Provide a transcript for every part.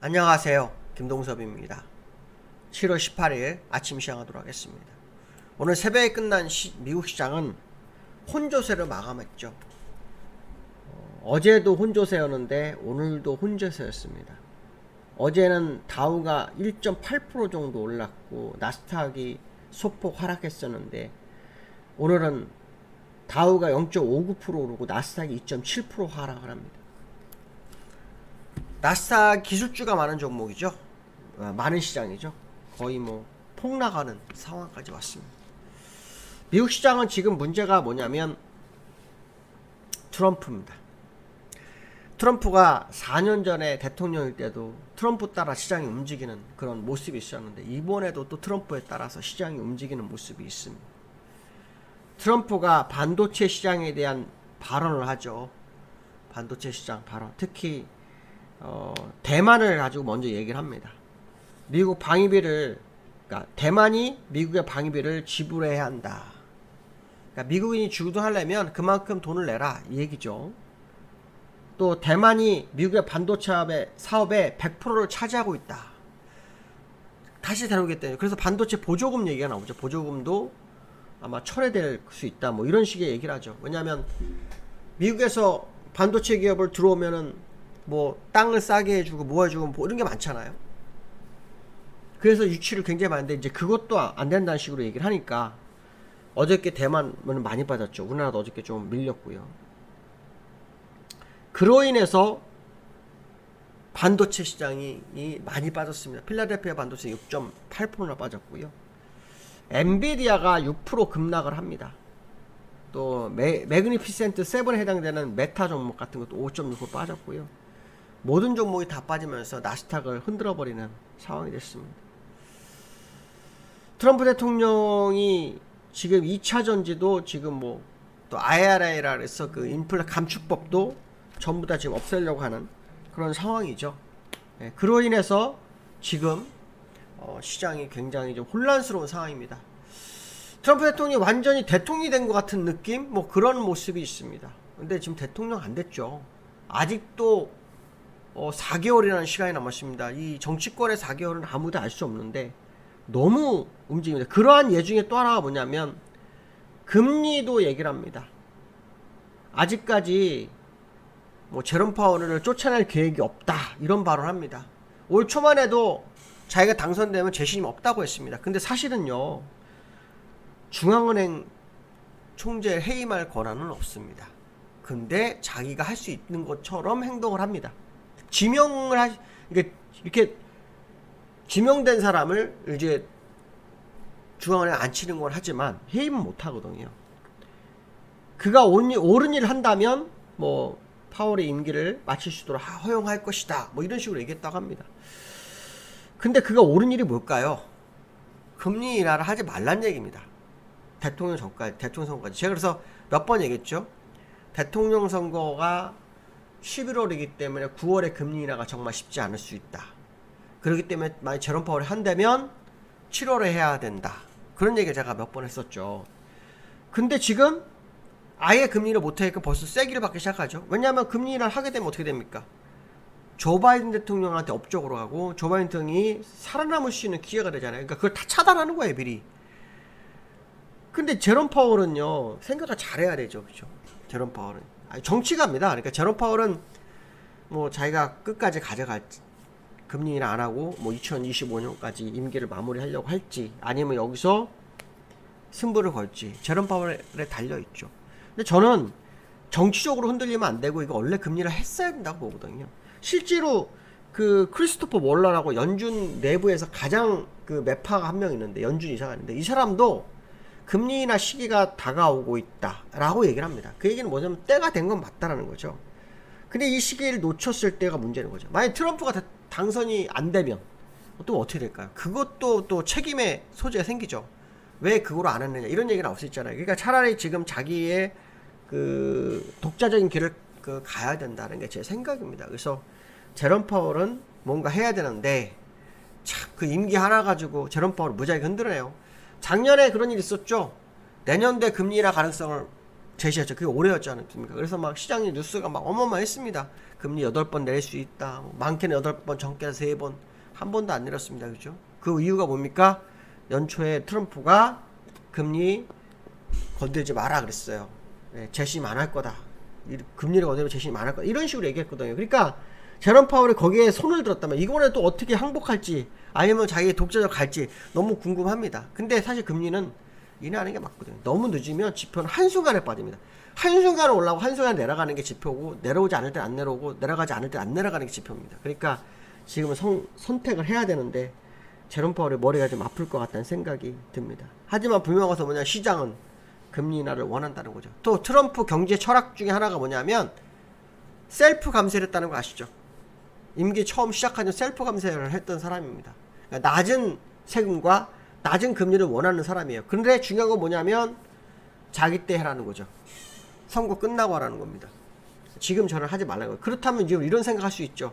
안녕하세요. 김동섭입니다. 7월 18일 아침 시작하도록 하겠습니다. 오늘 새벽에 끝난 시- 미국 시장은 혼조세를 마감했죠. 어, 제도 혼조세였는데 오늘도 혼조세였습니다. 어제는 다우가 1.8% 정도 올랐고 나스닥이 소폭 하락했었는데 오늘은 다우가 0.59% 오르고 나스닥이 2.7% 하락을 합니다. 나스닥 기술주가 많은 종목이죠. 어, 많은 시장이죠. 거의 뭐 폭락하는 상황까지 왔습니다. 미국 시장은 지금 문제가 뭐냐면 트럼프입니다. 트럼프가 4년 전에 대통령일 때도 트럼프 따라 시장이 움직이는 그런 모습이 있었는데 이번에도 또 트럼프에 따라서 시장이 움직이는 모습이 있습니다. 트럼프가 반도체 시장에 대한 발언을 하죠. 반도체 시장 발언. 특히 어, 대만을 가지고 먼저 얘기를 합니다. 미국 방위비를 그러니까 대만이 미국의 방위비를 지불해야 한다. 그러니까 미국인이 주도하려면 그만큼 돈을 내라 이 얘기죠. 또 대만이 미국의 반도체 사업의, 사업의 100%를 차지하고 있다. 다시 다루겠다요. 그래서 반도체 보조금 얘기가 나오죠. 보조금도 아마 철회될 수 있다. 뭐 이런 식의 얘기를 하죠. 왜냐하면 미국에서 반도체 기업을 들어오면은 뭐 땅을 싸게 해주고 뭐 해주고 뭐 이런 게 많잖아요. 그래서 유치를 굉장히 많은데 이제 그것도 안 된다는 식으로 얘기를 하니까 어저께 대만은 많이 빠졌죠. 우리나라도 어저께 좀 밀렸고요. 그로 인해서 반도체 시장이 이 많이 빠졌습니다. 필라델피아 반도체 6.8%나 빠졌고요. 엔비디아가 6% 급락을 합니다. 또 매, 매그니피센트 7에 해당되는 메타 종목 같은 것도 5.6% 빠졌고요. 모든 종목이 다 빠지면서 나스닥을 흔들어 버리는 상황이 됐습니다. 트럼프 대통령이 지금 2차 전지도 지금 뭐 또 IRA라 해서 그 인플레 감축법도 전부 다 지금 없애려고 하는 그런 상황이죠. 예, 그로 인해서 지금 어, 시장이 굉장히 좀 혼란스러운 상황입니다. 트럼프 대통령이 완전히 대통령이 된 것 같은 느낌? 뭐 그런 모습이 있습니다. 근데 지금 대통령 안 됐죠. 아직도 어, 4개월이라는 시간이 남았습니다. 이 정치권의 4개월은 아무도 알 수 없는데 너무 움직입니다. 그러한 예 중에 또 하나가 뭐냐면 금리도 얘기를 합니다. 아직까지 뭐 제롬 파월을 쫓아낼 계획이 없다 이런 발언을 합니다. 올 초만 해도 자기가 당선되면 재신임 없다고 했습니다. 근데 사실은요 중앙은행 총재 해임할 권한은 없습니다. 근데 자기가 할 수 있는 것처럼 행동을 합니다. 지명을 하 이게 이렇게 지명된 사람을 이제 중앙은행 앉히는 건 하지만 해임은 못 하거든요. 그가 일- 옳은 일을 한다면 뭐 파월의 임기를 마칠 수 있도록 하- 허용할 것이다. 뭐 이런 식으로 얘기했다고 합니다. 근데 그가 옳은 일이 뭘까요? 금리 인하를 하지 말란 얘기입니다. 대통령 선거까지, 대통령 선거까지. 제가 그래서 몇 번 얘기했죠. 대통령 선거가 11월이기 때문에 9월에 금리 인하가 정말 쉽지 않을 수 있다. 그렇기 때문에 만약 제롬 파월이 한다면 7월에 해야 된다. 그런 얘기를 제가 몇 번 했었죠. 근데 지금 아예 금리를 못하니까 벌써 세기를 받기 시작하죠. 왜냐하면 금리 인하를 하게 되면 어떻게 됩니까? 조 바이든 대통령한테 업적으로 가고 조 바이든 대통령이 살아남을 수 있는 기회가 되잖아요. 그러니까 그걸 다 차단하는 거예요, 미리. 근데 제롬 파월은요 생각을 잘해야 되죠, 그렇죠? 제롬 파월은 정치가입니다. 그러니까 제롬 파월은 뭐 자기가 끝까지 가져갈지 금리 인하 안 하고 뭐 2025년까지 임기를 마무리하려고 할지 아니면 여기서 승부를 걸지 제롬 파월에 달려 있죠. 근데 저는 정치적으로 흔들리면 안 되고 이거 원래 금리를 했어야 된다고 보거든요. 실제로 그 크리스토퍼 몰러라고 연준 내부에서 가장 그 매파가 한 명 있는데 연준 이사가 있는데 이 사람도 금리 인하 시기가 다가오고 있다라고 얘기를 합니다. 그 얘기는 뭐냐면 때가 된 건 맞다라는 거죠. 근데 이 시기를 놓쳤을 때가 문제는 거죠. 만약 트럼프가 다- 당선이 안 되면 또 어떻게 될까요? 그것도 또 책임의 소재가 생기죠. 왜 그거를 안 했느냐 이런 얘기 나올 수 있잖아요. 그러니까 차라리 지금 자기의 그 독자적인 길을 그 가야 된다는 게 제 생각입니다. 그래서 제롬 파월은 뭔가 해야 되는데 참 그 임기 하나 가지고 제롬 파월 무지하게 흔들어내요. 작년에 그런 일 있었죠. 내년도에 금리 인하 가능성을 제시했죠. 그게 올해였지 않습니까? 그래서 막 시장의 뉴스가 막 어마어마했습니다. 금리 8번 내릴 수 있다. 뭐 많게는 8번, 적게는 3번. 한 번도 안 내렸습니다. 그죠? 그 이유가 뭡니까? 연초에 트럼프가 금리 건들지 마라 그랬어요. 예, 재심 안 할 거다. 이- 금리를 건드리면 재심 안 할 거다. 이런 식으로 얘기했거든요. 그러니까 제롬 파월이 거기에 손을 들었다면 이번에 또 어떻게 항복할지 아니면 자기 독자적 갈지 너무 궁금합니다. 근데 사실 금리는 인하하는 게 맞거든요. 너무 늦으면 지표는 한순간에 빠집니다. 한순간에 올라오고 한순간에 내려가는 게 지표고 내려오지 않을 때 안 내려오고 내려가지 않을 때 안 내려가는 게 지표입니다. 그러니까 지금은 선, 선택을 해야 되는데 제롬 파월의 머리가 좀 아플 것 같다는 생각이 듭니다. 하지만 분명해서 뭐냐 시장은 금리 인하를 원한다는 거죠. 또 트럼프 경제 철학 중에 하나가 뭐냐면 셀프 감세를 했다는 거 아시죠? 임기 처음 시작하는 셀프 감세를 했던 사람입니다. 그러니까 낮은 세금과 낮은 금리를 원하는 사람이에요. 근데 중요한 건 뭐냐면 자기 때 해라는 거죠. 선거 끝나고 하라는 겁니다. 지금 저는 하지 말라는 거예요. 그렇다면 지금 이런 생각할 수 있죠.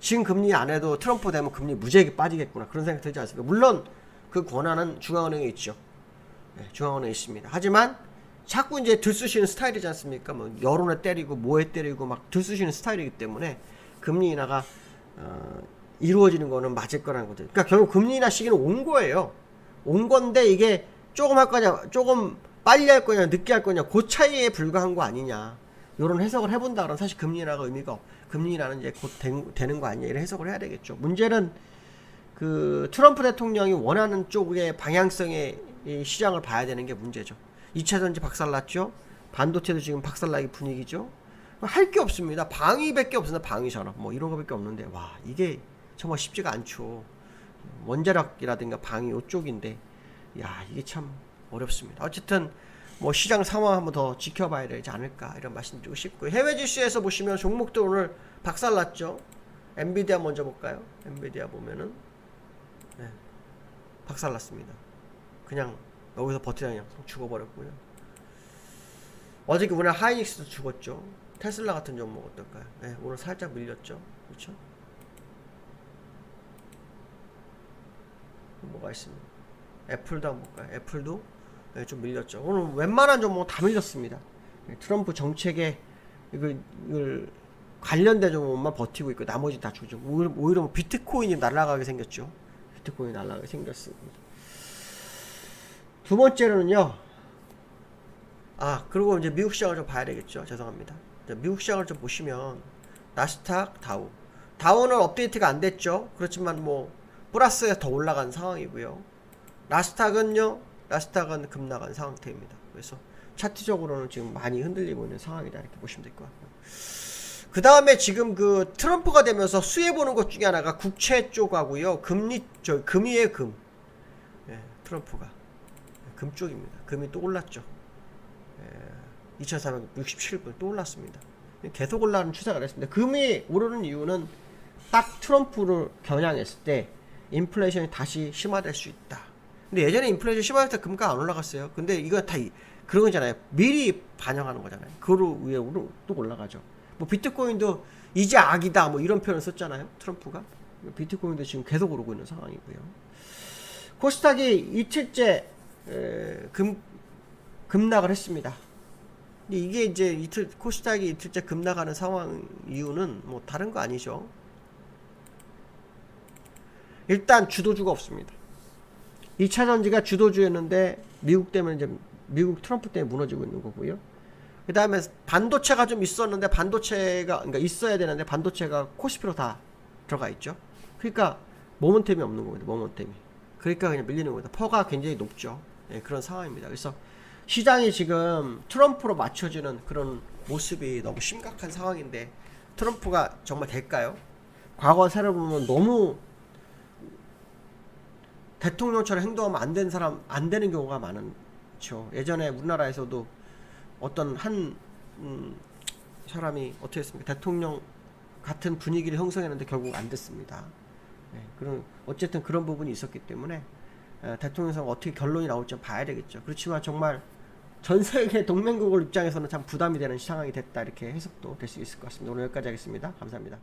지금 금리 안 해도 트럼프 되면 금리 무지하게 빠지겠구나. 그런 생각 들지 않습니까? 물론 그 권한은 중앙은행에 있죠. 네, 중앙은행에 있습니다. 하지만 자꾸 이제 들쑤시는 스타일이지 않습니까? 뭐 여론에 때리고 뭐에 때리고 막 들쑤시는 스타일이기 때문에 금리 인하가 어, 이루어지는 거는 맞을 거라는 거죠. 그러니까 결국 금리 인하 시기는 온 거예요. 온 건데 이게 조금 할 거냐, 조금 빨리 할 거냐, 늦게 할 거냐, 그 차이에 불과한 거 아니냐. 이런 해석을 해본다 그러면 사실 금리 인하가 의미가 없. 금리 인하는 이제 곧 된, 되는 거 아니냐 이런 해석을 해야 되겠죠. 문제는 그 트럼프 대통령이 원하는 쪽의 방향성의 이 시장을 봐야 되는 게 문제죠. 2차 전지 박살났죠. 반도체도 지금 박살나기 분위기죠. 할 게 없습니다. 방위밖에 없습니다. 방위 산업 뭐 이런 거밖에 없는데 와 이게 정말 쉽지가 않죠. 원자력이라든가 방위 이쪽인데 야 이게 참 어렵습니다. 어쨌든 뭐 시장 상황 한번 더 지켜봐야 되지 않을까 이런 말씀드리고 싶고요. 해외 지수에서 보시면 종목도 오늘 박살났죠. 엔비디아 먼저 볼까요? 엔비디아 보면은 네, 박살났습니다. 그냥 여기서 버티다 그냥 죽어버렸고요. 어저께 오늘 하이닉스도 죽었죠. 테슬라 같은 종목 어떨까요? 네, 오늘 살짝 밀렸죠. 그렇죠? 뭐가 있습니다. 애플도 한번 볼까요? 애플도 네, 좀 밀렸죠. 오늘 웬만한 종목 다 밀렸습니다. 네, 트럼프 정책에 이걸, 관련된 종목만 버티고 있고 나머지 다 조정. 오히려, 오히려 뭐 비트코인이 날아가게 생겼죠. 비트코인이 날아가게 생겼습니다. 두 번째로는요. 아 그리고 이제 미국 시장을 좀 봐야 되겠죠. 죄송합니다. 미국 시장을 좀 보시면 나스닥, 다우. 다우는 업데이트가 안 됐죠. 그렇지만 뭐 플러스에 더 올라간 상황이고요. 나스닥은요. 나스닥은 급나간 상태입니다. 그래서 차트적으로는 지금 많이 흔들리고 있는 상황이다 이렇게 보시면 될 것 같고요. 그 다음에 지금 그 트럼프가 되면서 수혜 보는 것 중에 하나가 국채 쪽하고요. 금리 저 금이에요 금. 예, 트럼프가 금 쪽입니다. 금이 또 올랐죠. 예, 2,467분 또 올랐습니다. 계속 올라가는 추세가 됐습니다. 금이 오르는 이유는 딱 트럼프를 겨냥했을 때 인플레이션이 다시 심화될 수 있다. 근데 예전에 인플레이션 심화될 때 금가 안 올라갔어요. 근데 이거 다 이- 그런 거잖아요. 미리 반영하는 거잖아요. 그로 위에 또 올라가죠. 뭐 비트코인도 이제 악이다 뭐 이런 표현을 썼잖아요. 트럼프가. 비트코인도 지금 계속 오르고 있는 상황이고요. 코스닥이 이틀째 에, 금 급락을 했습니다. 이게 이제 이틀 코스닥이 이틀째 급락하는 상황 이유는 뭐 다른 거 아니죠. 일단 주도주가 없습니다. 2차 전지가 주도주였는데 미국 때문에 이제 미국 트럼프 때문에 무너지고 있는 거고요. 그 다음에 반도체가 좀 있었는데 반도체가 그러니까 있어야 되는데 반도체가 코스피로 다 들어가 있죠. 그러니까 모멘텀이 없는 겁니다. 모멘텀이. 그러니까 그냥 밀리는 겁니다. 퍼가 굉장히 높죠. 예, 그런 상황입니다. 그래서 시장이 지금 트럼프로 맞춰지는 그런 모습이 너무 심각한 상황인데 트럼프가 정말 될까요? 과거 사례를 보면 너무 대통령처럼 행동하면 안 되는 사람 안 되는 경우가 많죠. 예전에 우리나라에서도 어떤 한 음, 사람이 어떻게 했습니까? 대통령 같은 분위기를 형성했는데 결국 안 됐습니다. 네, 그런 어쨌든 그런 부분이 있었기 때문에 에, 대통령 선거 어떻게 결론이 나올지 봐야 되겠죠. 그렇지만 정말 전 세계 동맹국을 입장에서는 참 부담이 되는 상황이 됐다 이렇게 해석도 될 수 있을 것 같습니다. 오늘 여기까지 하겠습니다. 감사합니다.